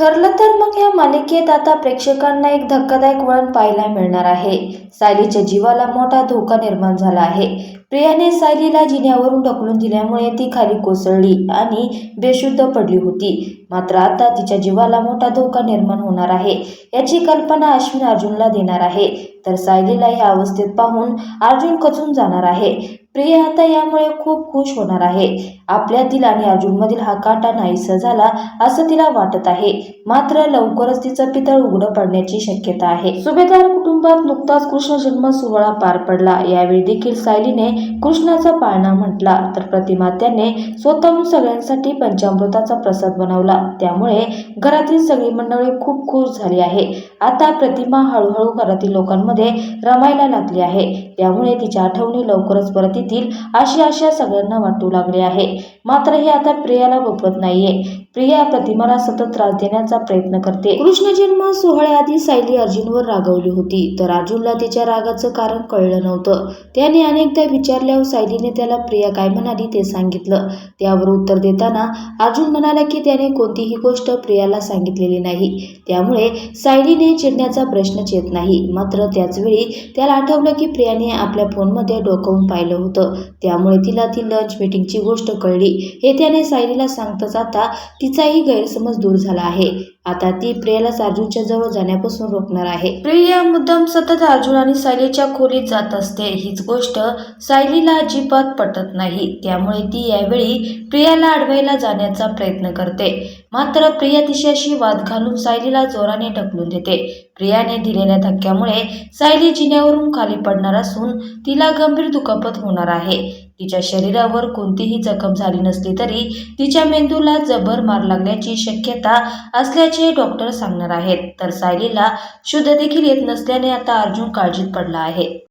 ठरलं तर मग या मालिकेत आता प्रेक्षकांना एक धक्कादायक वळण पाहायला मिळणार आहे. सायलीच्या जीवाला मोठा धोका निर्माण झाला आहे. प्रियाने सायलीला जिन्यावरून ढकलून दिल्यामुळे ती खाली कोसळली आणि बेशुद्ध पडली होती. मात्र आता तिच्या जीवाला मोठा धोका निर्माण होणार आहे. याची कल्पना अश्विन अर्जुनला देणार आहे. तर सायलीला या अवस्थेत पाहून अर्जुन खचून जाणार आहे. प्रिया आता यामुळे खूप खुश होणार आहे. आपल्यातील आणि अर्जुनमधील हा काटा नाहीसा झाला असं तिला वाटत आहे. मात्र लवकरच तिचं पितळ उघडं पडण्याची शक्यता आहे. सुभेदार कुटुंबात नुकताच कृष्ण जन्म सोहळा पार पडला. यावेळी देखील सायलीने कृष्णाचा पाळणा म्हटला तर प्रतिमात्याने स्वतःहून सगळ्यांसाठी पंचामृताचा प्रसाद बनवला. त्यामुळे घरातील सगळी मंडळी खूप खुश झाली आहे. आता प्रतिमा हळूहळू घरातील लोकांमध्ये रमायला लागली आहे. त्यामुळे तिच्या आठवणी लवकरच परत येतील अशी आशा सगळ्यांना वाटू लागली आहे. मात्र हे आता प्रियाला बघवत नाहीये. प्रिया प्रतिमाला सतत त्रास देण्याचा प्रयत्न करते. कृष्ण जन्म सोहळ्याआधी सायली अर्जुनवर रागवली होती. तर अर्जुनला तिच्या रागाचं कारण कळलं नव्हतं. त्याने अनेकदा विचार विचारल्यावर सायलीने त्याला प्रिया काय म्हणाली ते सांगितलं. त्यावर उत्तर देताना अर्जुन म्हणाला की त्याने कोणतीही गोष्ट प्रियाला सांगितलेली नाही. त्यामुळे सायलीने चिडण्याचा प्रश्नच येत नाही. मात्र त्याचवेळी त्याला आठवलं की प्रियाने आपल्या फोनमध्ये डोकवून पाहिलं होतं. त्यामुळे तिला ती लंच मीटिंगची गोष्ट कळली. हे त्याने सायलीला सांगताच आता तिचाही गैरसमज दूर झाला आहे. आता ती प्रियाला अर्जुनच्या जवळ जाण्यापासून रोखणार आहे. प्रिया मुद्दाम सतत अर्जुन आणि सायलीच्या खोलीत जात असते. हीच गोष्ट सायलीला अजिबात पटत नाही. त्यामुळे ती यावेळी प्रियाला अडवायला जाण्याचा प्रयत्न करते. मात्र प्रिया तिच्याशी वाद घालून सायलीला जोराने ढकलून देते. प्रियाने दिलेल्या धक्क्यामुळे सायली जिन्यावरून खाली पडणार असून तिला गंभीर दुखापत होणार आहे. तिच्या शरीरावर कोणतीही जखम झाली नसली तरी तिच्या मेंदूला जबर मार लागण्याची शक्यता असल्याचे डॉक्टर सांगणार आहेत. तर सायलीला शुद्ध देखील येत नसल्याने आता अर्जुन काळजीत पडला आहे.